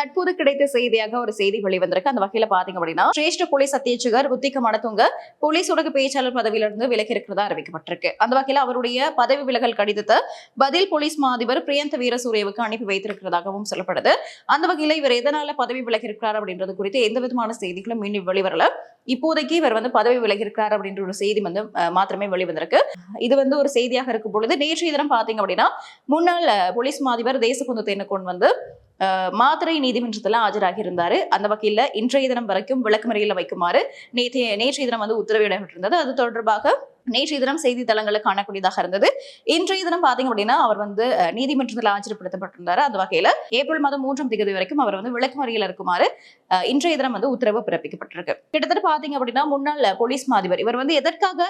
தற்போது கிடைத்த செய்தியாக ஒரு செய்தி வெளிவந்திருக்கு. அந்த வகையில பாத்தீங்க அப்படின்னா சிரேஷ்ட போலீஸ் அத்தியட்சகர் உத்திக மனத்துங்க போலீஸ் ஊடக பேச்சாளர் பதவியிலிருந்து விலகி இருக்கிறதா அறிவிக்கப்பட்டிருக்கு. அந்த வகையில அவருடைய பதவி விலகல் கடிதத்தை பதில் போலீஸ் மா அதிபர் பிரியந்த வீரசூரியவுக்கு அனுப்பி வைத்திருக்கிறதாகவும் சொல்லப்படுது. அந்த வகையில இவர் எதனால பதவி விலகி இருக்கிறார் அப்படின்றது குறித்து எந்த விதமான செய்திகளும் இன்னும் வெளிவரல. இப்போதைக்கு இவர் வந்து பதவி விலகி இருக்கிறார் அப்படின்ற ஒரு செய்தி வந்து மாத்திரமே வெளிவந்திருக்கு. இது வந்து ஒரு செய்தியாக இருக்கும் பொழுது நேற்றைய தினம் பாத்தீங்க அப்படின்னா முன்னாள் போலீஸ் மாதிபர் தேசகுந்து தென்னக்கோன் வந்து மாதுரை மாத்திரை நீதிமன்றத்தில் ஆஜராகி இருந்தார். அந்த வகையில இன்றைய தினம் வரைக்கும் விளக்குமறியல வைக்குமாறு நேற்றைய நேற்றைய தினம் வந்து உத்தரவிடப்பட்டிருந்தது அது தொடர்பாக நேற்றைய தினம் செய்தித்தளங்களில் காணக்கூடியதாக இருந்தது. இன்றைய தினம் பாத்தீங்க அப்படின்னா அவர் வந்து நீதிமன்றத்தில் ஆஜர்படுத்தப்பட்டிருந்தாரு. அந்த வகையில ஏப்ரல் மாதம் மூன்றாம் தேதி வரைக்கும் அவர் வந்து விளக்குமறியல் இருக்குமாறு இன்றைய தினம் வந்து உத்தரவு பிறப்பிக்கப்பட்டிருக்கு. கிட்டத்தட்ட பாத்தீங்க அப்படின்னா முன்னாள் போலீஸ் மாதிபர் இவர் வந்து எதற்காக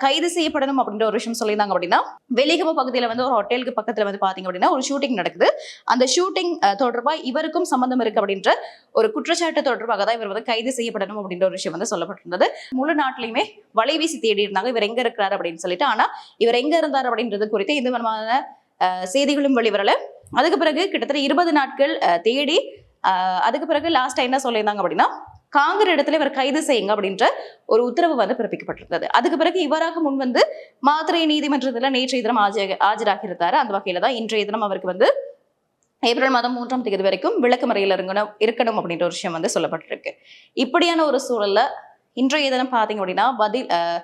கைது செய்யப்படணும் அப்படின்ற ஒரு விஷயம் சொல்லியிருந்தாங்க அப்படின்னா வெளிகம பகுதியில வந்து ஒரு ஹோட்டலுக்கு பக்கத்துல வந்து பாத்தீங்க அப்படின்னா ஒரு ஷூட்டிங் நடக்குது. அந்த ஷூட்டிங் தொடர்பா இவருக்கும் சம்பந்தம் இருக்கு அப்படின்ற ஒரு குற்றச்சாட்டு தொடர்பாக தான் இவர் வந்து கைது செய்யப்படணும் அப்படின்ற ஒரு விஷயம் வந்து சொல்லப்பட்டிருந்தது. முழு நாட்டிலையுமே வலைவீசி தேடி இருந்தாங்க. இவர் எங்க இருக்கிறார் அப்படின்னு சொல்லிட்டு ஆனா இவர் எங்க இருந்தார் அப்படின்றது குறித்து இந்த விதமான செய்திகளும் வெளிவரல. அதுக்கு பிறகு கிட்டத்தட்ட இருபது நாட்கள் தேடி அஹ், அதுக்கு பிறகு லாஸ்ட் என்ன சொல்லியிருந்தாங்க அப்படின்னா காங்கிற இடத்துல இவர் கைது செய்யுங்க அப்படின்ற ஒரு உத்தரவு வந்து பிறப்பிக்கப்பட்டிருந்தது. அதுக்கு பிறகு இவராக முன் வந்து மாத்திரை நீதிமன்றத்துல நேற்றைய தினம் ஆஜர் ஆஜராகியிருந்தாரு. அந்த வகையில தான் இன்றைய தினம் அவருக்கு வந்து ஏப்ரல் மாதம் மூன்றாம் தேதி வரைக்கும் விளக்கு முறையில் இருக்கணும் இருக்கணும் அப்படின்ற ஒரு விஷயம் வந்து சொல்லப்பட்டிருக்கு. இப்படியான ஒரு சூழல்ல இன்றைய தினம் பாத்தீங்க அப்படின்னா பதில் அஹ்,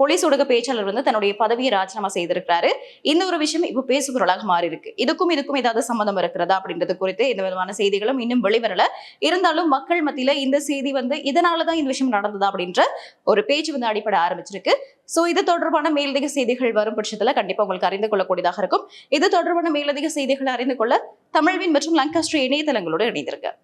போலீஸ் ஊடக பேச்சாளர் வந்து தன்னுடைய பதவியை ராஜினாமா செய்திருக்கிறாரு. இந்த ஒரு விஷயம் இப்போ பேசுபொருளாக மாறி இருக்கு இதுக்கும் இதுக்கும் ஏதாவது சம்மந்தம் இருக்கிறதா அப்படின்றது குறித்து எந்த விதமான செய்திகளும் இன்னும் வெளிவரல. இருந்தாலும் மக்கள் மத்தியில இந்த செய்தி வந்து இதனாலதான் இந்த விஷயம் நடந்ததா அப்படின்ற ஒரு பேச்சு வந்து அடிப்பட ஆரம்பிச்சிருக்கு. சோ இது தொடர்பான மேலதிக செய்திகள் வரும் பட்சத்துல கண்டிப்பா உங்களுக்கு அறிந்து கொள்ளக்கூடியதாக இருக்கும். இது தொடர்பான மேலதிக செய்திகளை அறிந்து கொள்ள தமிழ்வின் மற்றும் லங்காஸ்ட்ரி இணையதளங்களோடு இணைந்திருக்க